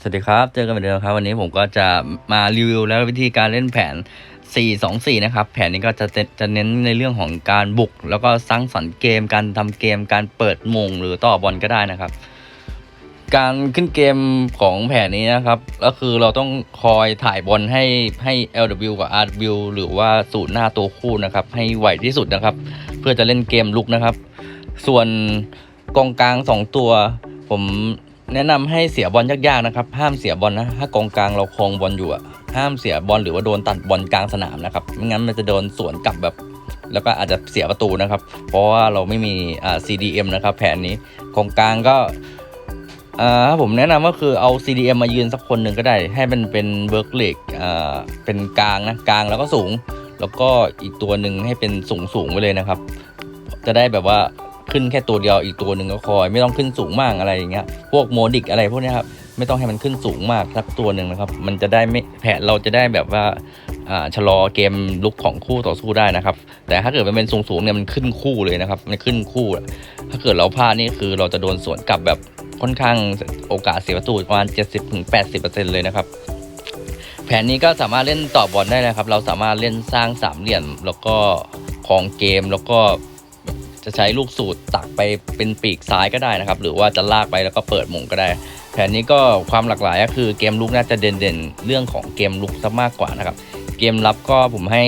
สวัสดีครับ เจอกันเหมือนเดิมครับ วันนี้ผมก็จะมารีวิวแล้ววิธีการเล่นแผน 4-2-4 นะครับ แผนนี้ก็จะจะเน้นในเรื่องของการบุก แล้วก็สร้างสรรค์เกม การทำเกม การเปิดมงหรือต่อบอลก็ได้นะครับ การขึ้นเกมของแผนนี้นะครับ ก็คือเราต้องคอยถ่ายบอลให้ให้ LW กับ RW หรือว่าสูตรหน้าตัวคู่นะครับ ให้ไหวที่สุดนะครับ เพื่อจะเล่นเกมลุกนะครับ ส่วนกองกลาง 2 ตัวผม แนะนำให้เสียบอลยากๆนะครับ ห้ามเสียบอลนะ ถ้ากองกลางเราครองบอลอยู่อะห้ามเสียบอลหรือว่าโดนตัดบอลกลางสนามนะครับ ไม่งั้นมันจะโดนสวนกลับแบบ แล้วก็อาจจะเสียประตูนะครับ เพราะว่าเราไม่มีอ่า CDM นะครับ แผนนี้กองกลางก็อ่าผมแนะนำก็คือเอา CDM มายืนสักคนหนึ่งก็ได้ ให้มันเป็นเบิร์กเลกอ่าเป็นกลางนะกลางแล้วก็สูง แล้วก็อีกตัวหนึ่งให้เป็นสูงสูงไว้เลยนะครับ จะได้แบบว่า ขึ้นแค่ตัวเดียวอีกตัวหนึ่งก็คอย ไม่ต้องขึ้นสูงมากอะไรอย่างเงี้ยพวกโมดิกอะไรพวกนี้ครับไม่ต้องให้มันขึ้นสูงมากสักตัวหนึ่งนะครับ มันจะได้ไม่แผนเราจะได้แบบว่าอ่าชะลอเกมลุกของคู่ต่อสู้ได้นะครับ แต่ถ้าเกิดมันเป็นสูงๆเนี่ยมันขึ้นคู่เลยนะครับมันขึ้นคู่ ถ้าเกิดเราพลาดนี่คือเราจะโดนสวนกลับแบบค่อนข้างโอกาสเสียประตูประมาณ 70-80%เลยนะครับแผนนี้ก็สามารถเล่นต่อบอลได้นะครับ เราสามารถเล่นสร้างสามเหลี่ยมแล้วก็ของเกมแล้วก็ จะใช้ลูกสูตรตักไปเป็นปีกซ้ายก็ได้นะครับ หรือว่าจะลากไปแล้วก็เปิดหมงก็ได้ แผนนี้ก็ความหลากหลายก็คือเกมลุกน่าจะเด่นๆ เรื่องของเกมลุกซะมากกว่านะครับ เกมรับก็ผมให้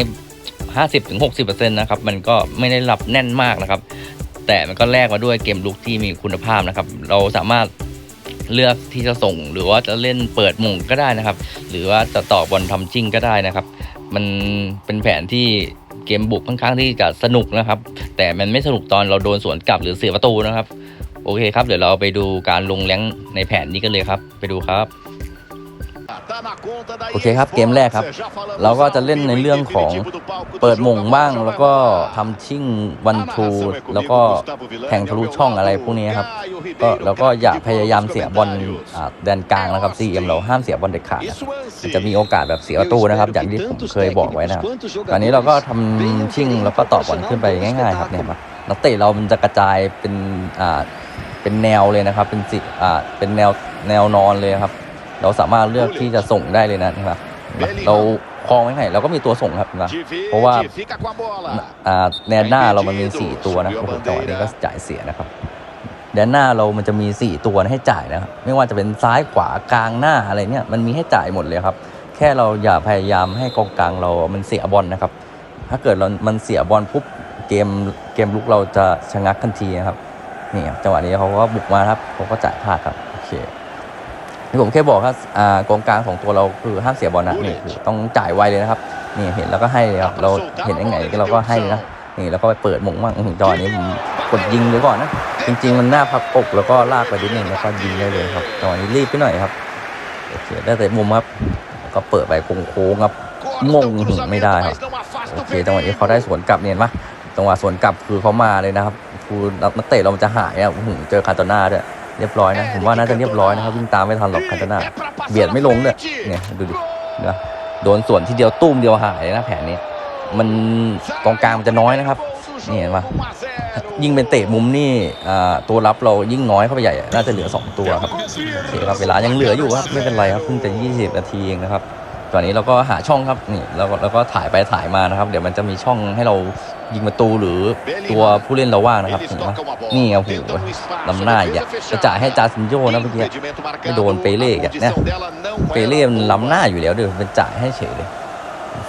50-60%นะครับ มันก็ไม่ได้รับแน่นมากนะครับ แต่มันก็แลกมาด้วยเกมลุกที่มีคุณภาพนะครับ เราสามารถเลือกที่จะส่งหรือว่าจะเล่นเปิดหมงก็ได้นะครับ หรือว่าจะต่อบอลทำจิ้งก็ได้นะครับ มันเป็นแผนที่ เกมบุกค่อนข้างที่จะสนุกนะครับ แต่มันไม่สนุกตอนเราโดนสวนกลับหรือเสียประตูนะครับ โอเคครับ เดี๋ยวเราไปดูการลงแรงในแผนนี้กันเลยครับ ไปดูครับ โอเคครับเกมแรกครับ เราก็จะเล่นในเรื่องของเปิดหม่งบ้าง แล้วก็ทำชิ่งวันทูแล้วก็แข่งทะลุช่องอะไรพวกนี้ครับก็แล้วก็อย่าพยายามเสียบอลอ่าแดนกลางนะครับ CM เราห้ามเสียบอลเด็ดขาดนะมันจะมีโอกาสแบบเสียประตูนะครับ อย่างที่ผมเคยบอกไว้นะครับตอนนี้เราก็ทำชิ่งแล้วก็ต่อบอลขึ้นไปง่ายๆครับเนี่ยมานักเตะเรามันจะกระจายเป็นอ่าเป็นแนวเลยนะครับ เป็นสิอ่าเป็นแนวแนวนอนเลยครับ เราสามารถเลือกที่จะส่งได้เลยนะนะครับ เราคลองไว้ไหนเราก็มีตัวส่งครับนะเพราะว่าอ่าแนนหน้าเรามันมี 4 ตัวนะโอ้โหจังหวะนี้ก็จ่ายเสียนะครับแดนหน้าเรามันจะมี 4 ตัวให้จ่ายนะครับ ไม่ว่าจะเป็นซ้ายขวากลางหน้าอะไรเนี่ยมันมีให้จ่ายหมดเลยครับ แค่เราอย่าพยายามให้กองกลางเรามันเสียบอลนะครับ ถ้าเกิดเรามันเสียบอลปุ๊บเกมเกมลุกเราจะชะงักทันทีนะครับนี่ครับจังหวะนี้เขาก็บุกมาครับเขาก็จ่ายพลาดครับโอเคที่ ผมแค่บอกครับอ่ากองกลางของตัวเราคือห้ามเสียบอลนะนี่คือต้องจ่ายไวเลยนะครับนี่เห็นแล้วก็ให้เลยครับเราเห็นยังไงเราก็ให้นะนี่แล้วก็ไปเปิดหมงมั่งอื้อหือจอนี้ผมกดยิงไว้ก่อนนะจริง ๆ มันหน้าพับอกแล้วก็ลากไปนิดนึงแล้วก็ยิงได้เลยครับจังหวะนี้รีบไปหน่อยครับโอเคได้แต่มุมครับแล้วก็เปิดไปโค้งๆครับงงอื้อหือไม่ได้ครับโอเคจังหวะนี้เขาได้สวนกลับเนี่ยเห็นปะจังหวะสวนกลับคือเขามาเลยนะครับคือนักเตะเรามันจะหายอะอื้อหือเจอคาร์โตนาด้วย เรียบร้อยนะ ผมว่าน่าจะเรียบร้อยนะครับวิ่งตามไม่ทันหรอกคันตนาเบียดไม่ลงเลยเนี่ยดูดินะโดนส่วนที่เดียวตุ้มเดียวหายนะแผนนี้ มันกองกลางมันจะน้อยนะครับนี่เห็นปะยิ่งเป็นเตะมุมนี่อ่าตัวรับเรายิ่งน้อยเข้าไปใหญ่ น่าจะเหลือ 2 ตัวครับโอเคครับเวลายังเหลืออยู่ครับไม่เป็นไรครับเพิ่งจะ20 นาทีเองนะครับตอนนี้เราก็หาช่องครับนี่แล้วก็แล้วก็ถ่ายไปถ่ายมานะครับ เดี๋ยวมันจะมีช่องให้เรา ยิงประตูหรือตัวผู้เล่นเราว่างนะครับเห็นปะนี่ครับโอ้โหลำหน้าอีกอะจะจ่ายให้จาซินโยนะเมื่อกี้ไม่โดนเปเล่อีกอะเนี่ยเปเล่มันล้ำหน้าอยู่แล้วเดี๋ยวเป็นจ่ายให้เฉยเลย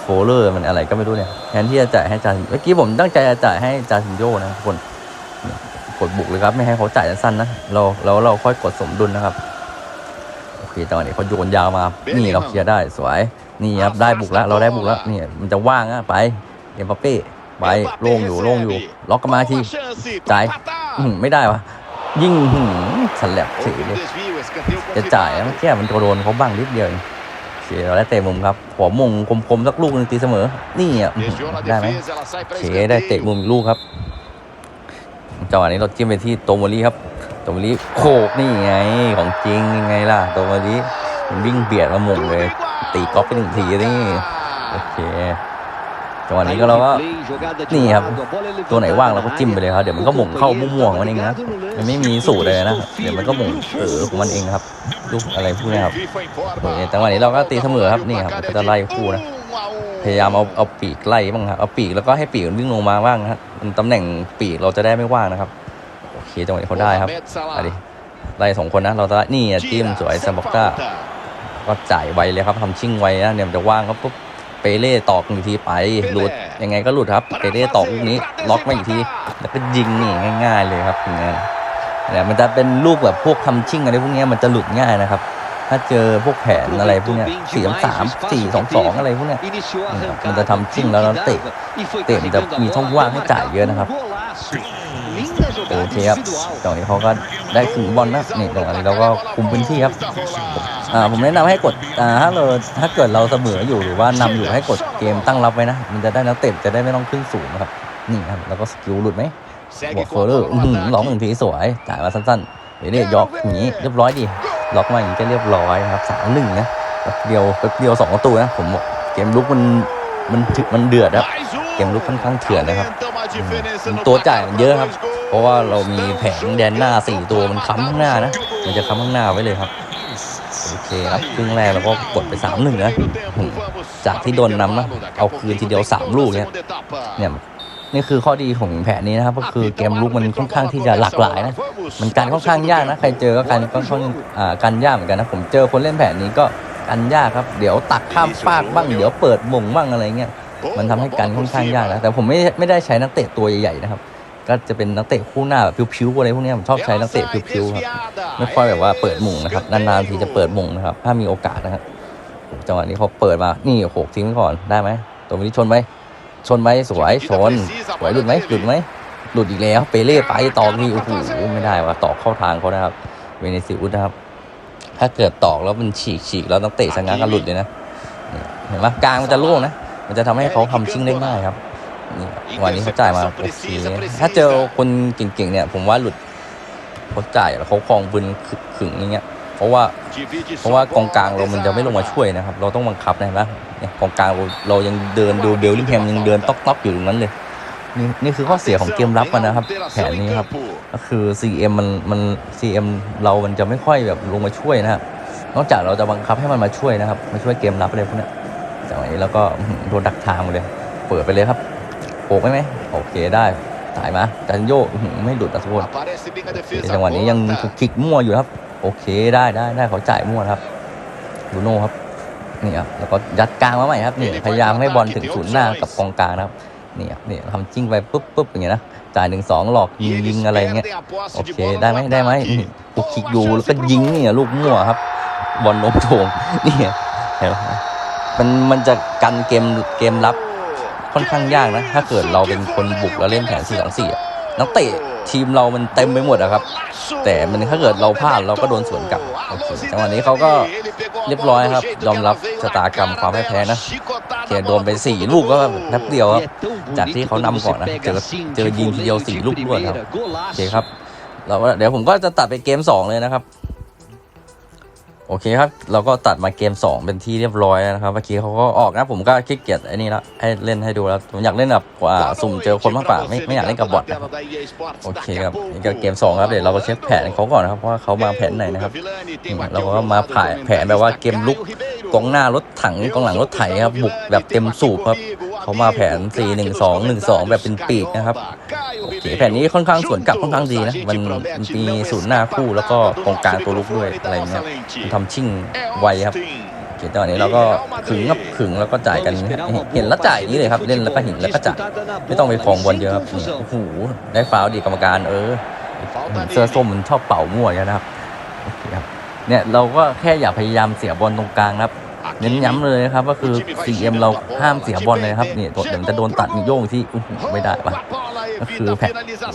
โฟเลอร์มันอะไรก็ไม่รู้เนี่ยแทนที่จะจ่ายให้จาซินเมื่อกี้ผมตั้งใจจะจ่ายให้จาซินโยนะทุกคนเนี่ยกดบุกเลยครับไม่ให้เขาจ่ายสั้นๆนะเราเราเราค่อยกดสมดุลนะครับโอเคจังหวะนี้เขาโยนยาวมานี่เราเคลียร์ได้สวยนี่ครับได้บุกแล้วเราได้บุกแล้วนี่มันจะว่างอะไปเอ็มบัปเป้ ไปโล่งอยู่โล่งอยู่ ล็อกกันมาทีจ่ายอื้อหือไม่ได้วะยิ่งหืมฉลับถือเลยจะจ่ายแล้วแค่มันโดนเขาบ้างนิดเดียวเองโอเคเราได้เตะมุมครับหัวมงคมๆสักลูกหนึงตีเสมอ นี่อะอื้อหือได้ไหมโอเคได้เตะมุมอีกลูกครับจังหวะนี้เราจิ้มไปที่โตโมริครับโตโมริโขกนี่ไงของจริงยังไงล่ะโตโมริมันวิ่งเบียดมาหมงเลย ตีก๊อฟไปหนึ่งทีนี่โอเค จังหวะนี้ก็เราก็นี่ครับ ตัวไหนว่างเราก็จิ้มไปเลยครับ เดี๋ยวมันก็หม่งเข้าม่วงๆของมันเองนะ มันไม่มีสูตรเลยนะ เดี๋ยวมันก็หม่งเออของมันเองครับ ลูกอะไรพวกนี้ครับโอเคจังหวะนี้เราก็ตีเสมอครับ นี่ครับก็จะไล่คู่นะ พยายามเอาเอาปีกไล่บ้างครับ เอาปีกแล้วก็ให้ปีกมันวิ่งลงมาบ้างนะครับมันตำแหน่งปีกเราจะได้ไม่ว่างนะครับ โอเคจังหวะนี้เขาได้ครับเอาดิไล่สองคนนะ เราจะนี่อะจิ้มสวยซาบอกก้าก็จ่ายไวเลยครับทำชิ่งไวนะเนี่ยมันจะว่างครับปุ๊บเปเล่ตอกหนึ่งทีไปหลุดยังไงก็หลุดครับเปเร่ตอกลูกนี้ล็อกมาอีกทีแล้วก็ยิงนี่ง่าย ๆ เลยครับอย่างเงี้ยเนี่ยมันจะเป็นลูกแบบพวกทำชิ่งอะไรพวกเนี้ยมันจะหลุดง่ายนะครับ ถ้าเจอพวกแผนอะไรพวกเนี้ยสี่สามสี่สองสองอะไรพวกเนี้ยมันจะทำชิ่งแล้วเราเตะเตะมันจะมีช่องว่างให้จ่ายเยอะนะครับโอเคครับตอนนี้เขาก็ได้ถึงบอลนะนี่ตรงนี้เราก็คุมพื้นที่ครับอ่า ผมแนะนำให้กดอ่าถ้าเราถ้าเกิดเราเสมออยู่หรือว่านำอยู่ให้กดเกมตั้งรับไว้นะ มันจะได้นักเตะจะได้ไม่ต้องขึ้นสูงนะครับ นี่ครับ แล้วก็สกิลหลุดไหมบวกเฟอร์เรอร์อื้อหือร้องหนึ่งทีสวยจ่ายมาสั้นๆเดี๋ยวนี้ยอกอย่างนี้เรียบร้อยดีล็อกมาอย่างนี้ก็เรียบร้อยนะครับสามหนึ่งนะแป๊บเดียวแป๊บเดียวสองประตูนะผมบอกเกมลุกมันมันถึกมันเดือดครับเกมลุกค่อนข้างเถื่อนนะครับ ตัวจ่ายมันเยอะครับ เพราะว่าเรามีแผงแดนหน้าสี่ตัวมันค้ำข้างหน้านะ มันจะค้ำข้างหน้าไว้เลยครับ โอเคครับครึ่งแรกเราก็กดไปสามหนึ่งนะอืมจากที่โดนนำนะเอาคืนทีเดียวสามลูกเนี่ยเนี่ยนี่คือข้อดีของแผนนี้นะครับ ก็คือเกมลุกมันค่อนข้างที่จะหลากหลายนะมันการค่อนข้างยากนะใครเจอก็การค่อนข้างอ่าการยากเหมือนกันนะผมเจอคนเล่นแผนนี้ก็กันยากครับเดี๋ยวตักข้ามฟากบ้างเดี๋ยวเปิดมงบ้างอะไรเงี้ยมันทำให้กันค่อนข้างยากนะแต่ผมไม่ไม่ได้ใช้นักเตะตัวใหญ่ๆนะครับ ก็จะเป็นนักเตะคู่หน้าแบบพิวๆอะไรพวกเนี้ยผมชอบใช้นักเตะพิวๆครับไม่ค่อยแบบว่าเปิดหม่งนะครับนานๆทีจะเปิดหม่งนะครับถ้ามีโอกาสนะครับจังหวะนี้เขาเปิดมานี่โขกทิ้งไว้ก่อนได้ไหมตัวนี้ชนไหมชนไหมสวยชนสวยหลุดไหมหลุดไหมหลุดอีกแล้วเปเล่ไปตอกนี่โอ้โหไม่ได้ว่ะตอกเข้าทางเขานะครับเวเนซิอุสนะครับ ถ้าเกิดตอกแล้วมันฉีกฉีกแล้วนักเตะชะงักกันหลุดเลยนะนี่เห็นไหมกลางมันจะโล่งนะมันจะทำให้เขาทำชิ่งได้ง่ายครับ นี่วันนี้เขาจ่ายมาโอเคถ้าเจอคนเก่งๆเนี่ย ผมว่าหลุดเขาจ่ายแล้วเขาคลองปืนขึงอย่างเงี้ย เพราะว่าเพราะว่ากองกลางเรามันจะไม่ลงมาช่วยนะครับ เราต้องบังคับนะเห็นปะเนี่ยกองกลางเราเรายังเดินดูเบลลิงแฮมยังเดินต๊อกๆอยู่ตรงนั้นเลยนี่นี่คือข้อเสียของเกมรับมันนะครับ แผนนี้ครับ ก็คือ CM มันมัน CM เรามันจะไม่ค่อยแบบลงมาช่วยนะครับนอกจากเราจะบังคับให้มันมาช่วยนะครับ มาช่วยเกมรับอะไรพวกเนี้ยจากนี้แล้วก็อื้อหือโดนดักทางหมดเลย เปิดไปเลยครับ โผล่ไหมไหมโอเคได้ถ่ายมาจันโยอื้อหือไม่หลุดนะทุกคนในจังหวะนี้ยังถูกคิกมั่วอยู่ครับ โอเคได้ได้ได้เขาจ่ายมั่วนะครับบูโน่ครับนี่ครับแล้วก็ยัดกลางมาใหม่ครับนี่พยายามให้บอลถึงศูนย์หน้ากับกองกลางนะครับนี่ครับนี่ทำจิ้งไปปุ๊บปุ๊บอย่างเงี้ยนะจ่ายหนึ่งสองหลอกยิงยิงอะไรเงี้ยโอเคได้ไหมได้ไหมนี่ถูกคิกอยู่แล้วก็ยิงเนี่ยลูกมั่วครับ บอลโน้มโถงนี่เห็นไหมมันมันจะกันเกมเกมรับ ค่อนข้างยากนะ ถ้าเกิดเราเป็นคนบุกแล้วเล่นแผน 4 2 4อะนักเตะทีมเรามันเต็มไปหมดอะครับ แต่มันถ้าเกิดเราพลาดเราก็โดนสวนกลับโอเคจังหวะนี้เขาก็เรียบร้อยครับ ยอมรับชะตากรรมความแพ้นะเขียโดนไปสี่ลูกก็แป๊บเดียวครับ จากที่เขานำก่อนนะ เจอเจอยิงทีเดียวสี่ลูกรวดครับโอเคครับเราเดี๋ยวผมก็จะตัดไปเกม 2 เลยนะครับ โอเคครับ เราก็ตัดมาเกม 2 เป็นที่เรียบร้อยแล้วนะครับ เมื่อกี้เขาก็ออกนะ ผมก็ขี้เกียจไอ้นี่แล้วให้เล่นให้ดูแล้ว ผมอยากเล่นแบบอ่าสุ่มเจอคนมากกว่าไม่ไม่อยากเล่นกับบอทนะครับโอเคครับนี่ก็เกม 2 ครับ เดี๋ยวเราก็เช็คแผนเขาก่อนนะครับว่าเขามาแผนไหนนะครับอืมเราก็มาผ่ายแผนแบบว่าเกมลุกกองหน้ารถถังกองหลังรถไถครับ บุกแบบเต็มสูบครับ เขามาแผน 4 1 2 1 2 แบบเป็นปีกนะครับโอเคแผ่นนี้ค่อนข้างสวนกลับค่อนข้างดีนะ มันมีศูนย์หน้าคู่แล้วก็ตรงกลางตัวลุกด้วยอะไรเงี้ยมันทำชิ่งไวครับโอเคตอนนี้เราก็ขึงครับขึงแล้วก็จ่ายกันเห็นแล้วจ่ายงนี้เลยครับ เล่นแล้วก็เห็นแล้วก็จ่ายไม่ต้องไปคลองบอลเยอะครับโอ้โหได้ฟาวล์ดีกรรมการเออเสื้อส้มมันชอบเป่ามั่วอย่างนะครับเนี่ยเราก็แค่อย่าพยายามเสียบอลตรงกลางครับ น้นย้ำเลยนะครับก็คือ CM เราห้ามเสียบอลเลยนะครับเนี่ตัวเดี๋ยวจะโดนตัดโยงที่อื้ไม่ได้ปะก็คือแผน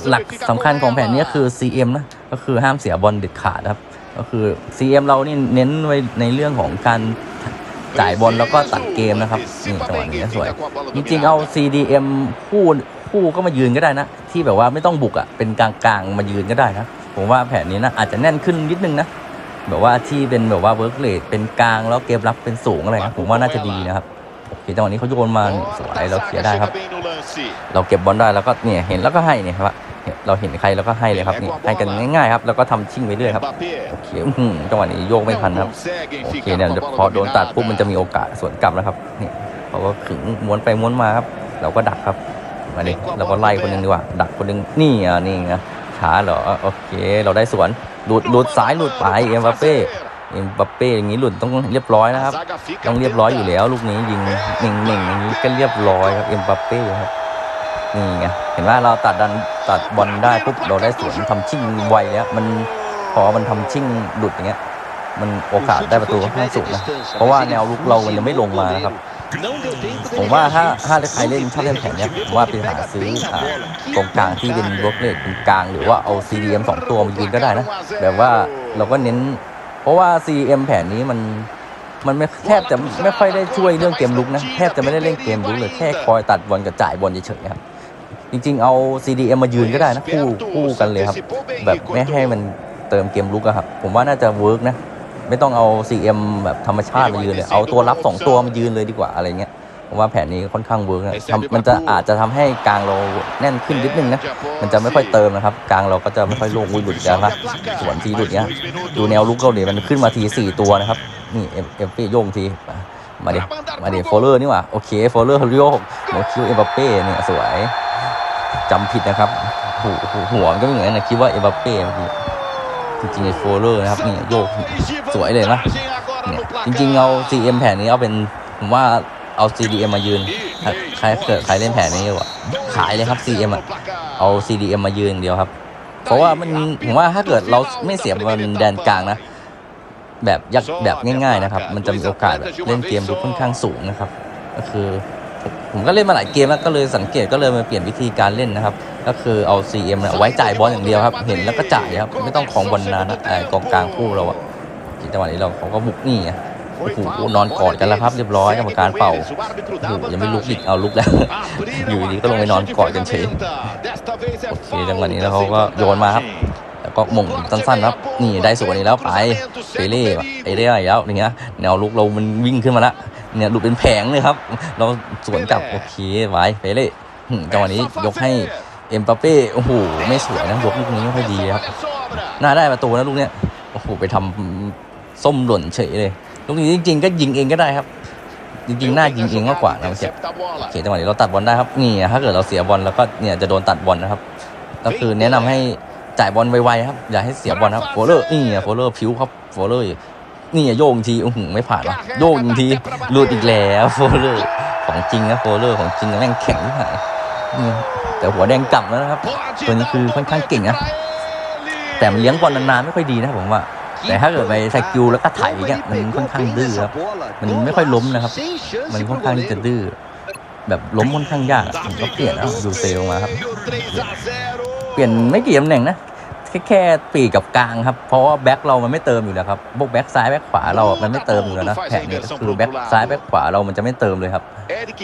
หลักสำคัญของแผนนี้คือ CM นะก็คือห้ามเสียบอลเด็ดขาดครับก็คือ CM เรานี่เน้นไว้ในเรื่องของการจ่ายบอลแล้วก็ตัดเกมนะครับนี่จังหวะนี้สวยจริงๆเอา CDM คู่คู่ก็มายืนก็ได้นะ ที่แบบว่าไม่ต้องบุกอะเป็นกลางๆมายืนก็ได้นะผมว่าแผนนี้นะอาจจะแน่นขึ้นนิดนึงนะ แบบว่าที่เป็นแบบว่าเวิร์กเลดเป็นกลางแล้วเกมรับเป็นสูงอะไรนะผมว่าน่าจะดีนะครับโอเคจังหวะนี้เขาโยนมานี่สวยเราเคลียร์ได้ครับ เราเก็บบอลได้แล้วก็เนี่ยเห็นแล้วก็ให้เนี่ยครับเนี่ยเราเห็นใครแล้วก็ให้เลยครับนี่ให้กันง่ายๆครับแล้วก็ทำชิ่งไปเรื่อยครับโอเคอื้อหือจังหวะนี้โยกไม่ทันครับโอเคเนี่ยเดี๋ยวพอโดนตัดปุ๊บมันจะมีโอกาสสวนกลับนะครับนี่เขาก็ขึงม้วนไปม้วนมาครับ เราก็ดักครับมาดิเราก็ไล่คนหนึงดีกว่า ดักคนหนึงนี่อะนี่ไงช้าเหรอโอเค เราได้สวน หลุดหลุดซ้ายหลุดไปเอ็มบัปเป้เอ็มบัปเป้อย่างนี้หลุดต้องเรียบร้อยนะครับ ต้องเรียบร้อยอยู่แล้วลูกนี้ยิงหนึ่งหนึ่งอย่างนี้ก็เรียบร้อยครับเอ็มบัปเป้ครับนี่ไงเห็นว่าเราตัดดันตัดบอลได้ปุ๊บเราได้สวนทำชิ่งไวแล้วมันพอมันทำชิ่งหลุดอย่างเงี้ยมันโอกาสได้ประตูค่อนข้างสูงนะเพราะว่าแนวลุกเรามันยังไม่ลงมานะครับ ผมว่าถ้าถ้าใครเล่นชอบเล่นแผนเนี้ยผมว่าไปหาซื้ออ่ากองกลางที่เป็นบล็อกเลตเป็นกลาง หรือว่าเอา CDM สองตัวมายืนก็ได้นะแบบว่าเราก็เน้น เพราะว่า CDM แผนนี้มันมันไม่แทบจะไม่ค่อยได้ช่วยเรื่องเกมลุกนะแทบจะไม่ได้เล่นเกมลุกเลยแค่คอยตัดบอลกับจ่ายบอลเฉยๆครับจริงๆเอา CDM มายืนก็ได้นะคู่คู่กันเลยครับ แบบไม่ให้มันเติมเกมลุกอะครับ ผมว่าน่าจะเวิร์กนะ ไม่ต้องเอา CM แบบธรรมชาติมายืนเลยเอาตัวรับ 2 ตัวมายืนเลยดีกว่าอะไรเงี้ยผมว่าแผนนี้ค่อนข้างเวิร์กนะทำมันจะอาจจะทำให้กลางเราแน่นขึ้นนิดนึงนะ มันจะไม่ค่อยเติมนะครับ กลางเราก็จะไม่ค่อยโล่งอุ้ยหลุดแล้วนะส่วนทีหลุดเนี้ยดูแนวลุกเราเนี่ยมันขึ้นมาทีสี่ตัวนะครับ นี่เอ็มเอ็มเป้โยงที มาดิมาดิโฟลเลอร์นี่หว่าโอเคโฟลเลอร์โยกหัวคิวเอ็มบัปเป้เนี่ยสวยจำผิดนะครับหัวหัวมันก็ไม่เหมือนกันนะคิดว่าเอ็มบัปเป้เมื่อกี้ จริงๆไอ้โฟลเลอร์นะครับนี่โยกสวยเลยนะเนี่ยจริงๆเอา CM แผนนี้เอาเป็นผมว่าเอา CDM มายืนใครเกิดใครเล่นแผนนี้กว่าขายเลยครับ CM อะเอา CDM มายืนอย่างเดียวครับ เพราะว่ามันผมว่าถ้าเกิดเราไม่เสียบอลแดนกลางนะ แบบยักแบบง่ายๆนะครับ มันจะมีโอกาสแบบเล่นเกมดูค่อนข้างสูงนะครับ ก็คือ ผมก็เล่นมาหลายเกมแล้วก็เลยสังเกตก็เลยมาเปลี่ยนวิธีการเล่นนะครับ ก็คือเอา CM เนี่ยไว้จ่ายบอลอย่างเดียวครับ เห็นแล้วก็จ่ายครับ ไม่ต้องของบอลนานนะไอ้กองกลางคู่เราอะจังหวะนี้เราเขาก็บุกนี่ไงโอ้โหนอนกอดกันแล้วครับเรียบร้อยกรรมการเป่าโอ้โหยังไม่ลุกอีกเอาลุกแล้ว อยู่ดีก็ลงไปนอนกอดกันเฉยโอเคจังหวะนี้แล้วเขาก็โยนมาครับแล้วก็ม่งสั้นๆครับ นี่ได้สวนนี้แล้วไปเปเล่เอเล่อีกแล้วอย่างเงี้ยแนวลุกเรามันวิ่งขึ้นมาละเนี่ยหลุดเป็นแผงเลยครับ เราสวนกลับโอเคไว้เปเล่จังหวะนี้ยกให้ เอ็มปาเป้โอ้โหไม่สวยนะยกลูกนี้ไม่ค่อยดีครับน่าได้ประตูนะลูกเนี้ยโอ้โหไปทำส้มหล่นเฉยเลยลูกนี้จริง ๆ ก็ยิงเองก็ได้ครับ จริงๆน่ายิงเองมากกว่านะเมื่อกี้โอเคจังหวะนี้เราตัดบอลได้ครับนี่ถ้าเกิดเราเสียบอลแล้วก็เนี่ยจะโดนตัดบอลนะครับก็คือแนะนำให้จ่ายบอลไวๆครับ อย่าให้เสียบอลครับโฟลเลอร์นี่โฟลเลอร์ผิวครับโฟลเลอร์นี่โยกทีอื้อหือไม่ผ่านวะโยกทีหลุดอีกแล้วโฟลเลอร์ของจริงนะโฟลเลอร์ของจริงแม่งแข็งที่ไหน นี่แต่หัวแดงกลับแล้วนะครับ ตัวนี้คือค่อนข้างเก่งนะ แต่มันเลี้ยงบอลนานๆไม่ค่อยดีนะผมว่า แต่ถ้าเกิดไปสกิลแล้วก็ไถเนี่ยมันค่อนข้างดื้อครับ มันไม่ค่อยล้มนะครับ มันค่อนข้างที่จะดื้อ แบบล้มค่อนข้างยากผมก็เปลี่ยนแล้วดูเซลมาครับ เปลี่ยนไม่กี่ตำแหน่งนะ แค่แค่ปีกกับกลางครับ เพราะว่าแบ็คเรามันไม่เติมอยู่แล้วครับพวกแบ็คซ้ายแบ็คขวาเราอะมันไม่เติมอยู่แล้วนะแผนนี้ก็คือแบ็คซ้ายแบ็คขวาเรามันจะไม่เติมเลยครับ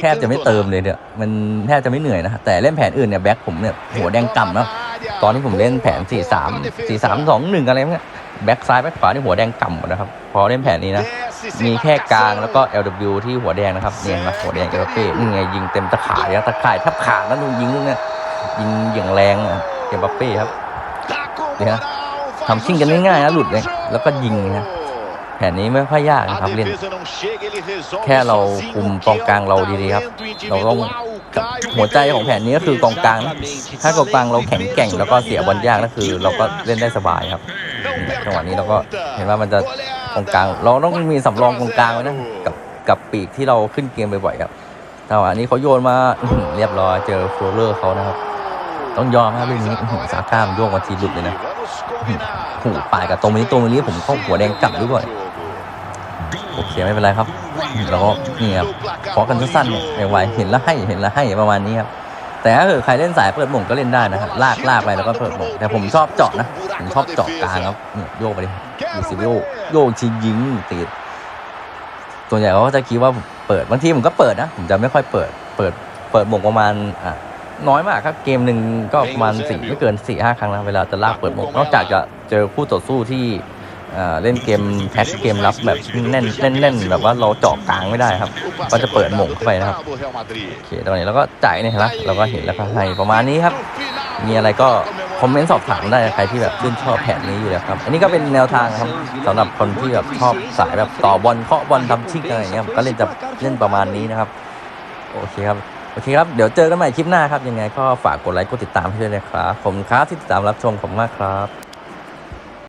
แทบจะไม่เติมเลยเนี่ยมันแทบจะไม่เหนื่อยนะแต่เล่นแผนอื่นเนี่ยแบ็คผมเนี่ยหัวแดงก่ำนะตอนที่ผมเล่นแผน 4 3 4 3 2 1อะไรเงี้ยแบ็คซ้ายแบ็คขวานี่หัวแดงก่ำหมดนะครับ พอเล่นแผนนี้นะ มีแค่กลางแล้วก็ LW ที่หัวแดงนะครับเนี่ยมาหัวแดงเอเป้นี่ไงยิงเต็มตะข่ายนะตะข่ายแทบขาดนะดูยิงลูกเนี่ยยิงอย่างแรงอะเอ็มบัปเป้ครับเนี่ยนะทำชิ่งกันง่ายๆนะหลุดเลยแล้วก็ยิงนะแผนนี้ไม่ค่อยยากนะครับเล่น แค่เราคุมกองกลางเราดีๆครับ เราต้องหัวใจของแผนนี้ก็คือกองกลางนะถ้ากองกลางเราแข็งแกร่งแล้วก็เสียบอลยากก็คือ เราก็เล่นได้สบายครับนี่จังหวะนี้เราก็เห็นว่ามันจะกองกลาง เราต้องมีสำรองกองกลางไว้นะกับกับปีกที่เราขึ้นเกมบ่อยๆครับจังหวะนี้เขาโยนมาเรียบร้อยเจอโฟลเลอร์เขานะครับ ต้องยอมครับเรื่องนี้อื้อหือสาก้ามโยกมาทีหลุดเลยนะหูปาดกับตรงนี้ตรงนี้ผมเข้าหัวแดงกลับด้วยโอเคไม่เป็นไรครับแล้วก็นี่ครับขอกันสั้นๆเนี่ยไวๆเห็นแล้วให้เห็นแล้วให้ประมาณนี้ครับแต่ถ้าเกิดใครเล่นสายเปิดหม่งก็เล่นได้นะครับลากลากไปแล้วก็เปิดหม่งแต่ผมชอบเจาะนะผมชอบเจาะกลางครับโยกไปดิดูสิโยกโยกชิงยิงติดส่วนใหญ่เขาก็จะคิดว่าเปิดบางทีผมก็เปิดนะผมจะไม่ค่อยเปิด เปิดเปิดหม่งประมาณอะ น้อยมากครับ เกมหนึ่งก็ประมาณสี่ไม่เกินสี่ห้าครั้งนะเวลาจะลากเปิดหม่งนอกจากจะเจอคู่ต่อสู้ที่อ่าเล่นเกมแพ็คเกมรับแบบแน่นแน่นแน่นแบบว่าเราเจาะกลางไม่ได้ครับ ก็จะเปิดหม่งเข้าไปนะครับโอเคตอนนี้เราก็จ่ายเนี่ยเห็นไหมเราก็เห็นแล้วก็ให้ประมาณนี้ครับ มีอะไรก็คอมเมนต์สอบถามได้ใครที่แบบชื่นชอบแผนนี้อยู่แล้วครับ อันนี้ก็เป็นแนวทางครับสำหรับคนที่แบบชอบสายแบบต่อบอลเคาะบอลทำชิกอะไรอย่างเงี้ยก็เล่นจะเล่นประมาณนี้นะครับ โอเคครับ โอเคครับ เดี๋ยวเจอกันใหม่คลิปหน้าครับ ยังไงก็ฝากกดไลค์กดติดตามให้ด้วยนะครับ ผมครับที่ติดตามรับชมผมมากครับ